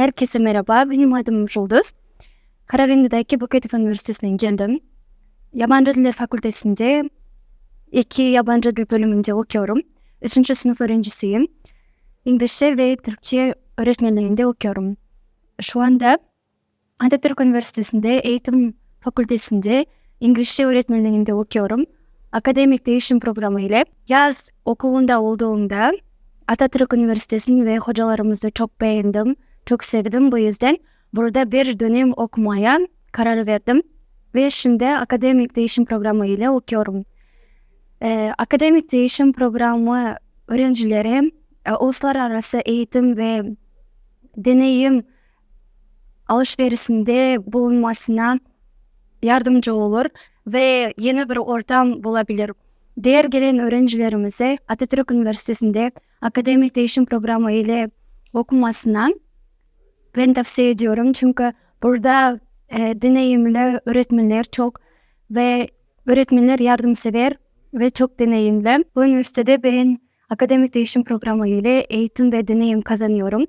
Herkese merhaba, benim adım Julduz. Karaganda'daki Buketif Üniversitesi'nden geldim. Yabancı Diller Fakültesi'nde iki yabancı dil bölümünde okuyorum. Üçüncü sınıf öğrencisiyim. İngilizce ve Türkçe öğretmenliğinde okuyorum. Şu anda Atatürk Üniversitesi'nde eğitim fakültesinde İngilizce öğretmenliğinde okuyorum. Akademik değişim programı ile yaz okulunda olduğumda Atatürk Üniversitesi'ni ve hocalarımızı çok beğendim çok sevdim. Bu yüzden burada bir dönem okumaya karar verdim. Ve şimdi akademik değişim programı ile okuyorum. Ee, akademik değişim programı öğrencileri e, uluslararası eğitim ve deneyim alışverişinde bulunmasına yardımcı olur ve yeni bir ortam bulabilir. Diğer gelen öğrencilerimize Atatürk Üniversitesi'nde akademik değişim programı ile okumasına ben tavsiye ediyorum. Çünkü burada e, deneyimli öğretmenler çok ve öğretmenler yardımsever ve çok deneyimli. Bu üniversitede ben akademik değişim programı ile eğitim ve deneyim kazanıyorum.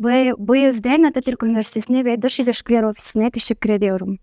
Ve bu yüzden Atatürk Üniversitesi'ne ve Dış İlişkiler Ofisi'ne teşekkür ediyorum.